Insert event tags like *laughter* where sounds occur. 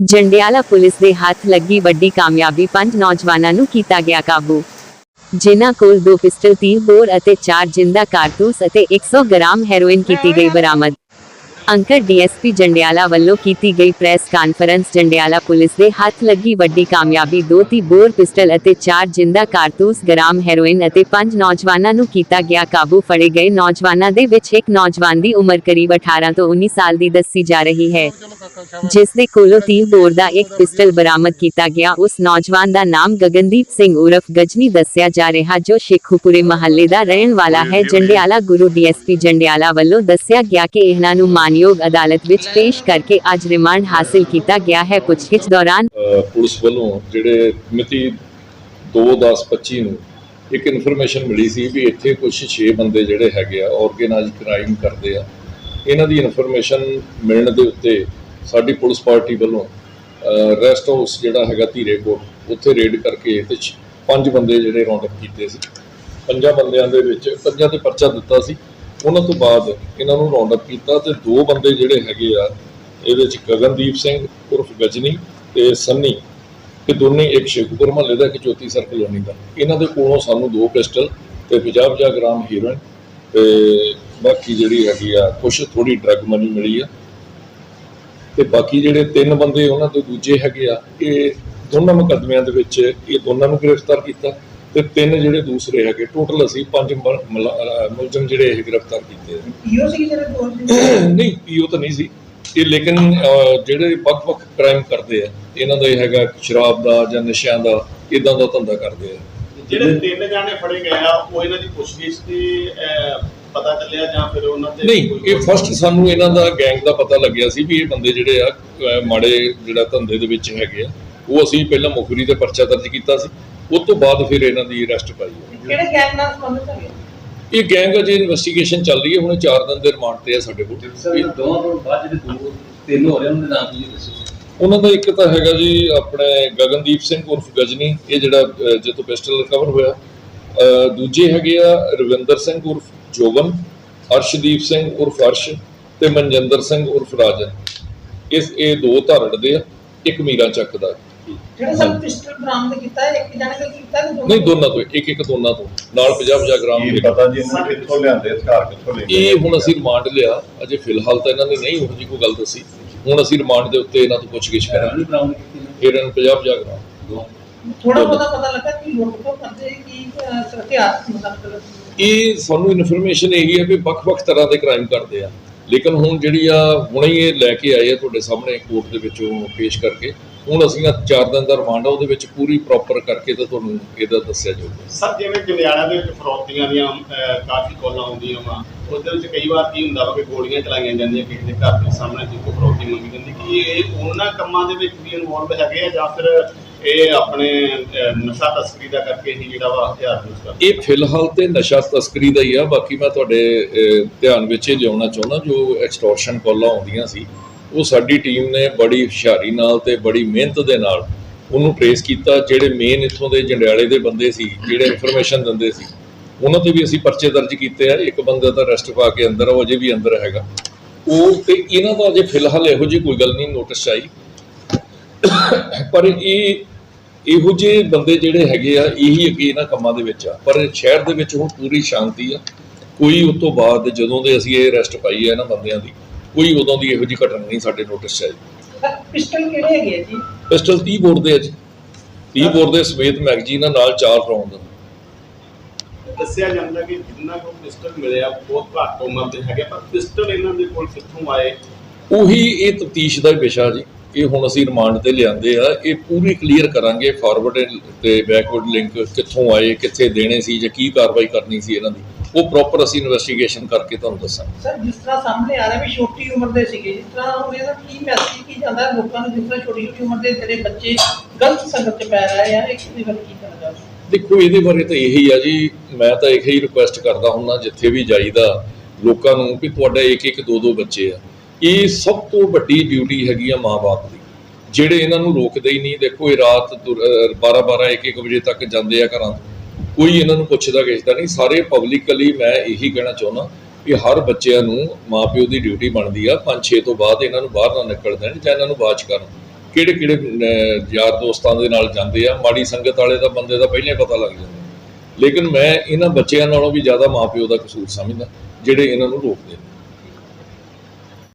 Jandiala police ਦੇ ਹੱਥ ਲੱਗੀ ਵੱਡੀ ਕਾਮਯਾਬੀ ਪੰਜ ਨੌਜਵਾਨਾਂ ਨੂੰ ਕੀਤਾ ਗਿਆ ਕਾਬੂ। ਜਿਨ੍ਹਾਂ ਕੋਲ ਦੋ ਪਿਸਟਲ 30 ਬੋਰ ਅਤੇ 4 ਜਿੰਦਾ ਕਾਰਤੂਸ ਅਤੇ 100 ਗ੍ਰਾਮ ਹੈਰੋਇਨ ਕੀਤੀ ਗਈ ਬਰਾਮਦ। ਅੰਕਰ ਡੀਐਸਪੀ ਜੰਡਿਆਲਾ ਵੱਲੋਂ ਕੀਤੀ ਗਈ ਪ੍ਰੈਸ ਕਾਨਫਰੰਸ, ਜੰਡਿਆਲਾ ਪੁਲਿਸ ਦੇ ਹੱਥ ਲੱਗੀ ਵੱਡੀ ਕਾਮਯਾਬੀ ਦੋ ਤੀ ਬੋਰ ਪਿਸਟਲ ਅਤੇ ਚਾਰ ਜਿੰਦਾ ਕਾਰਤੂਸ, ਗ੍ਰਾਮ ਹੈਰੋਇਨ ਅਤੇ ਪੰਜ ਨੌਜਵਾਨਾਂ ਨੂੰ ਕੀਤਾ ਗਿਆ ਕਾਬੂ। ਫੜੇ ਗਏ ਨੌਜਵਾਨਾਂ ਦੇ ਵਿੱਚ ਇੱਕ ਨੌਜਵਾਨ ਦੀ ਉਮਰ ਕਰੀਬ 18 ਤੋਂ 19 ਸਾਲ ਦੀ ਦੱਸੀ ਜਾ ਰਹੀ ਹੈ, ਜਿਸ ਦੇ ਕੋਲੋਂ 30 ਬੋਰ ਦਾ ਇੱਕ ਪਿਸਟਲ ਬਰਾਮਦ ਕੀਤਾ ਗਿਆ। ਉਸ ਨੌਜਵਾਨ ਦਾ ਨਾਮ ਗਗਨਦੀਪ ਸਿੰਘ ਉਰਫ ਗਜਨੀ ਦੱਸਿਆ ਜਾ ਰਿਹਾ, ਜੋ ਸ਼ੇਖੂਪੁਰੇ ਮਹੱਲੇ ਦਾ ਰਹਿਣ ਵਾਲਾ ਹੈ। ਜੰਡਿਆਲਾ ਗੁਰੂ ਡੀਐਸਪੀ ਜੰਡਿਆਲਾ ਵੱਲੋਂ ਦੱਸਿਆ ਗਿਆ ਕਿ ਇਹਨਾਂ ਨੂੰ ਮਾਨ ਮਾਨਯੋਗ ਅਦਾਲਤ ਵਿੱਚ ਪੇਸ਼ ਕਰਕੇ ਅੱਜ ਰਿਮਾਂਡ ਹਾਸਲ ਕੀਤਾ ਗਿਆ ਹੈ ਪੁੱਛਗਿੱਛ ਦੌਰਾਨ ਪੁਲਿਸ ਵੱਲੋਂ ਜਿਹੜੇ ਮਿਤੀ 2/10/25 ਨੂੰ ਇੱਕ ਇਨਫੋਰਮੇਸ਼ਨ ਮਿਲੀ ਸੀ ਵੀ ਇੱਥੇ ਕੁਝ 6 ਬੰਦੇ ਜਿਹੜੇ ਹੈਗੇ ਆ ਆਰਗੇਨਾਈਜ਼ ਕ੍ਰਾਈਮ ਕਰਦੇ ਆ ਇਹਨਾਂ ਦੀ ਇਨਫੋਰਮੇਸ਼ਨ ਮਿਲਣ ਦੇ ਉੱਤੇ ਸਾਡੀ ਪੁਲਿਸ ਪਾਰਟੀ ਵੱਲੋਂ ਰੈਸਟ ਹਾਊਸ ਜਿਹੜਾ ਹੈਗਾ ਧੀਰੇ ਕੋਟ ਉੱਥੇ ਰੇਡ ਕਰਕੇ ਤੇ ਪੰਜ ਬੰਦੇ ਜਿਹੜੇ ਰਾਉਂਡ ਅਪ ਕੀਤੇ ਸੀ ਪੰਜਾਂ ਬੰਦਿਆਂ ਦੇ ਵਿੱਚ ਪੰਜਾਂ ਤੇ ਪਰਚਾ ਦਿੱਤਾ ਸੀ ਉਹਨਾਂ ਤੋਂ ਬਾਅਦ ਇਹਨਾਂ ਨੂੰ ਰਾਉਂਡ ਅਪ ਕੀਤਾ ਤੇ ਦੋ ਬੰਦੇ ਜਿਹੜੇ ਹੈਗੇ ਆ, ਇਹਦੇ ਵਿੱਚ ਗਗਨਦੀਪ ਸਿੰਘ, ਉਰਫ ਗਜਨੀ ਤੇ ਸੰਨੀ, ਇਹ ਦੋਨੇ ਇੱਕ ਸ਼ੇਖੂਪੁਰ ਮਹੱਲੇ ਦਾ, ਇੱਕ ਚੌਥੀ ਸਰ ਕਲੋਨੀ ਦਾ। ਇਹਨਾਂ ਦੇ ਕੋਲੋਂ ਸਾਨੂੰ ਦੋ ਪਿਸਟਲ ਤੇ 50-50 ਗ੍ਰਾਮ ਹੀਰੋਇਨ ਤੇ ਬਾਕੀ ਜਿਹੜੀ ਹੈਗੀ ਆ, ਕੁਛ ਥੋੜੀ ਡਰੱਗ ਮਨੀ ਮਿਲੀ ਆ। ਤੇ ਬਾਕੀ ਜਿਹੜੇ ਤਿੰਨ ਬੰਦੇ ਉਹਨਾਂ ਤੋਂ ਦੂਜੇ ਹੈਗੇ ਆ, ਇਹ ਦੋਨਾਂ ਮੁਕੱਦਮਿਆਂ ਦੇ ਵਿੱਚ ਇਹ ਦੋਨਾਂ ਨੂੰ ਗ੍ਰਿਫਤਾਰ ਕੀਤਾ। ਤੇ ਤਿੰਨ ਜਿਹੜੇ ਦੂਸਰੇ ਹੈਗੇ ਟੋਟਲ ਅਸੀਂ ਪੰਜ ਮਲਾ- ਮੁਲਜ਼ਮ ਜਿਹੜੇ ਇਹ ਗ੍ਰਿਫਤਾਰ ਕੀਤੇ ਆ। ਪੀਓ ਸੀ ਜਿਹੜੇ ਕੋਲ *coughs* ਨਹੀਂ ਪੀਓ ਤਾਂ ਨਹੀਂ ਸੀ। ਇਹ ਲੇਕਿਨ ਅਹ, ਜਿਹੜੇ ਵੱਖ-ਵੱਖ ਕ੍ਰਾਈਮ ਕਰਦੇ ਆ ਇਹਨਾਂ ਦਾ ਇਹ ਹੈਗਾ ਸ਼ਰਾਬ ਦਾ ਜਾਂ ਨਸ਼ਿਆਂ ਦਾ ਇਦਾਂ ਦਾ ਧੰਦਾ ਕਰਦੇ ਆ। ਜਿਹੜੇ ਤਿੰਨ ਜਾਣੇ ਫੜੇ ਗਏ ਆ ਉਹ ਇਹਨਾਂ ਦੀ ਪੁੱਛਗਿੱਛ ਤੇ ਅਹ, ਪਤਾ ਚੱਲਿਆ ਜਾਂ ਫਿਰ ਉਹਨਾਂ ਤੇ ਨਹੀਂ ਕੋਈ- ਇਹ ਫਸਟ ਸਾਨੂੰ ਇਹਨਾਂ ਦਾ ਗੈਂਗ ਦਾ ਪਤਾ ਲੱਗਿਆ ਸੀ ਵੀ ਇਹ ਬੰਦੇ ਜਿਹੜੇ ਆ ਅਹ, ਮਾੜੇ ਜਿਹੜਾ ਧੰਦੇ ਦੇ ਵਿੱਚ ਹੈਗੇ ਆ ਉਹ ਅਸੀਂ ਪਹਿਲਾਂ ਮੁਖਰੀ ਤੇ ਪਰਚਾ ਦਰਜ ਕੀਤਾ ਸੀ। ਉਸ ਤੋਂ ਬਾਅਦ ਫਿਰ ਇਹਨਾਂ ਦੀ ਅਰੈਸਟ ਪਾਈ ਹੈ। ਕਿਹੜੇ ਗੈਂਗ ਨਾਲ ਸੰਬੰਧਿਤ ਹੈਗੇ? ਇਹ ਗੈਂਗ ਅਜੇ ਇਨਵੈਸਟੀਗੇਸ਼ਨ ਚੱਲ ਰਹੀ ਹੈ ਹੁਣ 4 ਦਿਨ ਦੇ ਰਿਮਾਂਡ ਤੇ ਆ ਸਾਡੇ ਕੋਲ। ਸਰ ਇਹ ਦੋਵਾਂ ਤੋਂ ਬਾਅਦ ਜਿਹੜੇ ਦੋ ਤਿੰਨ ਹੋ ਰਹੇ ਉਹਨਾਂ ਦੇ ਨਾਮ ਕੀ ਹੈ ਦੱਸੋ? ਉਹਨਾਂ ਦਾ ਇੱਕ ਤਾਂ ਹੈਗਾ ਜੀ ਆਪਣੇ ਗਗਨਦੀਪ ਸਿੰਘ ਉਰਫ ਗਜਨੀ ਇਹ ਜਿਹੜਾ ਅਹ, ਜਿਹ ਤੋਂ ਪਿਸਟਲ ਰਿਕਵਰ ਹੋਇਆ। ਦੂਜੇ ਹੈਗੇ ਆ ਰਵਿੰਦਰ ਸਿੰਘ ਉਰਫ ਜੋਬਨ ਅਰਸ਼ਦੀਪ ਸਿੰਘ ਉਰਫ ਅਰਸ਼ ਤੇ ਮਨਜਿੰਦਰ ਸਿੰਘ ਉਰਫ ਰਾਜਨ। ਇਸ ਇਹ ਦੋ ਧਾਰੜ ਦੇ ਆ ਇੱਕ ਮੀਰਾ ਚੱਕ ਦਾ। ਜਿਹੜੇ ਸਭ ਪਿਸਟਲ ਬਰਾਮਦ ਕੀਤਾ ਹੈ ਇੱਕ ਜਣੇ ਦਾ ਕੀਤਾ ਕਿ ਨਹੀਂ ਦੋਨਾਂ ਤੋਂ ਇੱਕ ਇੱਕ ਦੋਨਾਂ ਤੋਂ। ਨਾਲ 50 50 ਗ੍ਰਾਮ ਇਹ ਹੀਰਾ। ਪਤਾ ਜੀ ਇਹਨਾਂ ਨੇ ਕਿੱਥੋਂ ਲਿਆਂਦੇ ਹਥਿਆਰ ਕਿੱਥੋਂ ਲੈਂਦੇ ਇਹ ਹੁਣ ਅਸੀਂ ਰਿਮਾਂਡ ਲਿਆ। ਅਜੇ ਫਿਲਹਾਲ ਤਾਂ ਇਹਨਾਂ ਨੇ ਨਹੀਂ ਉਹੋ ਕੋਈ ਗੱਲ ਦੱਸੀ। ਹੁਣ ਅਸੀਂ ਰਿਮਾਂਡ ਦੇ ਉੱਤੇ ਇਹਨਾਂ ਤੋਂ ਪੁੱਛਗਿੱਛ ਕਰਾਂਗੇ। ਬਰਾਮਦ ਕੀਤੀ ਨੇ? ਇਹਨਾਂ ਨੂੰ 50 50 ਗ੍ਰਾਮ। ਦੋ ਥੋੜਾ ਬਹੁਤਾ ਪਤਾ ਲੱਗਾ ਕਿ ਲੁੱਟ ਖੋਹ ਕਰਦੇ ਕਿ ਹਥਿਆਰ ਮਤਲਬ ਇਹ ਸਾਨੂੰ ਇਨਫੋਰਮੇਸ਼ਨ ਇਹੀ ਹੈ ਵੀ ਵੱਖ-ਵੱਖ ਤਰ੍ਹਾਂ ਦੇ ਕ੍ਰਾਈਮ ਕਰਦੇ ਆ। ਲੇਕਿਨ ਹੁਣ ਜਿਹੜੀ ਆ ਹੁਣੇ ਹੀ ਇਹ ਲੈ ਕੇ ਆਏ ਆ ਤੁਹਾਡੇ ਸਾਹਮਣੇ ਕੋਰਟ ਦੇ ਵਿੱਚੋਂ ਪੇਸ਼ ਕਰਕੇ। ਹੁਣ ਅਸੀਂ ਆ 4 ਦਿਨ ਦਾ ਰਿਮਾਂਡ ਆ ਉਹਦੇ ਵਿੱਚ ਪੂਰੀ ਪ੍ਰੋਪਰ ਕਰਕੇ ਤਾਂ ਤੁਹਾਨੂੰ ਇਹਦਾ ਦੱਸਿਆ ਜਾਊਗਾ। ਸਰ ਜਿਵੇਂ ਜੰਡਿਆਲਾ ਦੇ ਵਿੱਚ ਫਰੌਤੀਆਂ ਦੀਆਂ ਕਾਫੀ ਕਾਲਾਂ ਆਉਂਦੀਆਂ ਵਾ ਉਹਦੇ ਵਿੱਚ ਕਈ ਵਾਰ ਕੀ ਹੁੰਦਾ ਵਾ ਕਿ ਗੋਲੀਆਂ ਚਲਾਈਆਂ ਜਾਂਦੀਆਂ ਕਿਸੇ ਦੇ ਘਰ ਦੇ ਸਾਹਮਣੇ ਜਿੱਥੇ ਫਰੌਤੀ ਮੰਗੀ ਜਾਂਦੀ ਕਿ ਇਹ ਉਹਨਾਂ ਕੰਮਾਂ ਦੇ ਵਿੱਚ ਵੀ ਇਨਵੋਲਵ ਹੈਗੇ ਆ ਜਾਂ ਫਿਰ ਇਹ ਆਪਣੇ ਨਸ਼ਾ ਤਸਕਰੀ ਦਾ ਕਰਕੇ ਹੀ ਜਿਹੜਾ ਵਾ ਹਥਿਆਰ ਯੂਜ਼ ਕਰਦੇ? ਇਹ ਫਿਲਹਾਲ ਤੇ ਨਸ਼ਾ ਤਸਕਰੀ ਦਾ ਹੀ ਆ ਬਾਕੀ ਮੈਂ ਤੁਹਾਡੇ ਧਿਆਨ ਵਿੱਚ ਇਹ ਲਿਆਉਣਾ ਚਾਹੁੰਦਾ ਜੋ ਐਕਸਟੋਰਸ਼ਨ ਕਾਲਾਂ ਆਉਂਦੀਆਂ ਸੀ। ਉਹ ਸਾਡੀ ਟੀਮ ਨੇ ਬੜੀ ਹੁਸ਼ਿਆਰੀ ਨਾਲ ਤੇ ਬੜੀ ਮਿਹਨਤ ਦੇ ਨਾਲ ਉਹਨੂੰ ਟਰੇਸ ਕੀਤਾ, ਜਿਹੜੇ ਮੇਨ ਇੱਥੋਂ ਦੇ ਜੰਡਿਆਲੇ ਦੇ ਬੰਦੇ ਸੀ, ਜਿਹੜੇ ਇਨਫੋਰਮੇਸ਼ਨ ਦਿੰਦੇ ਸੀ, ਉਹਨਾਂ ਤੇ ਵੀ ਅਸੀਂ ਪਰਚੇ ਦਰਜ ਕੀਤੇ ਆ। ਇੱਕ ਬੰਦਾ ਤਾਂ ਅਰੈਸਟ ਪਾ ਕੇ ਅੰਦਰ ਆ, ਉਹ ਅਜੇ ਵੀ ਅੰਦਰ ਹੈਗਾ। ਉਹ ਤੇ ਇਹਨਾਂ ਦਾ ਅਜੇ ਫਿਲਹਾਲ ਇਹੋ ਜਿਹੀ ਕੋਈ ਗੱਲ ਨਹੀਂ ਨੋਟਿਸ ਆਈ। ਪਰ ਇਹ, ਇਹੋ ਜਿਹੇ ਬੰਦੇ ਜਿਹੜੇ ਹੈਗੇ ਆ, ਇਹੀ ਅੱਗੇ ਇਹਨਾਂ ਕੰਮਾਂ ਦੇ ਵਿੱਚ ਆ। ਪਰ ਸ਼ਹਿਰ ਦੇ ਵਿੱਚ ਹੁਣ ਪੂਰੀ ਸ਼ਾਂਤੀ ਆ। ਕੋਈ ਉਸ ਤੋਂ ਬਾਅਦ ਜਦੋਂ ਦੇ ਅਸੀਂ ਇਹ ਅਰੈਸਟ ਪਾਈ ਹੈ ਇਹਨਾਂ ਬੰਦਿਆਂ ਦੀ ਕੋਈ ਉਦੋਂ ਦੀ ਇਹੋ ਜਿਹੀ ਘਟਨਾ ਨਹੀਂ ਸਾਡੇ ਨੋਟਿਸ 'ਚ ਆਈ। ਪਿਸਟਲ ਕਿਹੜੇ ਹੈਗੇ ਜੀ? ਪਿਸਟਲ 30 ਬੋਰ ਦੇ ਆ ਜੀ। 30 ਬੋਰ ਦੇ ਸਮੇਤ ਮੈਗਜ਼ੀਨ ਨਾਲ ਚਾਰ ਰੌਂਦ ਦੱਸਿਆ ਜਾਂਦਾ ਕਿ ਜਿੰਨਾ ਕੋਲ ਪਿਸਟਲ ਮਿਲਿਆ ਬਹੁਤ ਘੱਟ ਉਮਰ ਦੇ ਹੈਗੇ ਪਰ ਪਿਸਟਲ ਇਹਨਾਂ ਦੇ ਕੋਲ ਕਿੱਥੋਂ ਆਏ? ਉਹੀ ਇਹ ਤਫਤੀਸ਼ ਦਾ ਵਿਸ਼ਾ ਜੀ ਇਹ ਹੁਣ ਅਸੀਂ ਰਿਮਾਂਡ ਤੇ ਲਿਆਂਦੇ ਆ ਇਹ ਪੂਰੀ ਕਲੀਅਰ ਕਰਾਂਗੇ ਫਾਰਵਰਡ ਤੇ ਬੈਕਵਰਡ ਲਿੰਕ ਕਿੱਥੋਂ ਆਏ ਕਿੱਥੇ ਦੇਣੇ ਸੀ ਜਾਂ ਕੀ ਕਾਰਵਾਈ ਕਰਨੀ ਸੀ ਇਹਨਾਂ ਦੀ। ਉਹ ਪ੍ਰੋਪਰ ਅਸੀਂ ਇਨਵੈਸਟੀਗੇਸ਼ਨ ਕਰਕੇ ਤੁਹਾਨੂੰ ਦੱਸਾਂਗੇ। ਸਰ ਜਿਸ ਤਰ੍ਹਾਂ ਸਾਹਮਣੇ ਆ ਰਿਹਾ ਵੀ ਛੋਟੀ ਉਮਰ ਦੇ ਸੀਗੇ ਜਿਸ ਤਰ੍ਹਾਂ ਉਹ ਇਹਦਾ ਕੀ ਮੈਸੇਜ ਕੀ ਜਾਂਦਾ ਲੋਕਾਂ ਨੂੰ ਜਿਸ ਤਰ੍ਹਾਂ ਛੋਟੀ ਛੋਟੀ ਉਮਰ ਦੇ ਜਿਹੜੇ ਬੱਚੇ ਗਲਤ ਸੰਗਤ ਚ ਪੈ ਰਹੇ ਆ ਇਹ ਕਿਹਦੇ ਵੱਲ ਕੀ ਕਰਨਾ ਚਾਹੁੰਦੇ ਦੇਖੋ ਇਹਦੇ ਬਾਰੇ ਤਾਂ ਇਹੀ ਆ ਜੀ ਮੈਂ ਤਾਂ ਇਹੀ ਰਿਕੁਐਸਟ ਕਰਦਾ ਹੁੰਨਾ ਜਿੱਥੇ ਵੀ ਜਾਈਦਾ ਲੋਕਾਂ ਨੂੰ ਕਿ ਤੁਹਾਡਾ ਇੱਕ ਇੱਕ ਦੋ ਦੋ ਬੱਚੇ ਆ। ਇਹ ਸਭ ਤੋਂ ਵੱਡੀ ਡਿਊਟੀ ਹੈਗੀ ਆ ਮਾਪੇ ਦੀ। ਜਿਹੜੇ ਇਹਨਾਂ ਨੂੰ ਰੋਕਦੇ ਹੀ ਨਹੀਂ ਦੇਖੋ ਇਹ ਰਾਤ 12 12 1 1 ਵਜੇ ਤੱਕ ਜਾਂਦੇ ਆ ਘਰਾਂ ਤੋਂ। ਕੋਈ ਇਹਨਾਂ ਨੂੰ ਪੁੱਛਦਾ ਕਿਸਦਾ ਨਹੀਂ। ਸਾਰੇ ਪਬਲਿਕਲੀ ਮੈਂ ਇਹੀ ਕਹਿਣਾ ਚਾਹੁੰਦਾ ਕਿ ਹਰ ਬੱਚਿਆਂ ਨੂੰ ਮਾਪਿਓ ਦੀ ਡਿਊਟੀ ਬਣਦੀ ਆ। 5 6 ਤੋਂ ਬਾਅਦ ਇਹਨਾਂ ਨੂੰ ਬਾਹਰ ਨਾ ਨਿਕਲ ਦੇਣ ਜਾਂ ਇਹਨਾਂ ਨੂੰ ਬਾਚ ਕਰਨ। ਕਿਹੜੇ ਕਿਹੜੇ ਯਾਰ ਦੋਸਤਾਂ ਦੇ ਨਾਲ ਜਾਂਦੇ ਆ। ਮਾੜੀ ਸੰਗਤ ਵਾਲੇ ਦਾ, ਬੰਦੇ ਦਾ ਪਹਿਲਾਂ ਹੀ ਪਤਾ ਲੱਗ ਜਾਂਦਾ। ਲੇਕਿਨ ਮੈਂ ਇਹਨਾਂ ਬੱਚਿਆਂ ਨਾਲੋਂ ਵੀ ਜ਼ਿਆਦਾ ਮਾਪਿਓ ਦਾ ਕਸੂਰ ਸਮਝਦਾ, ਜਿਹੜੇ ਇਹਨਾਂ ਨੂੰ ਰੋਕਦੇ ਨੇ।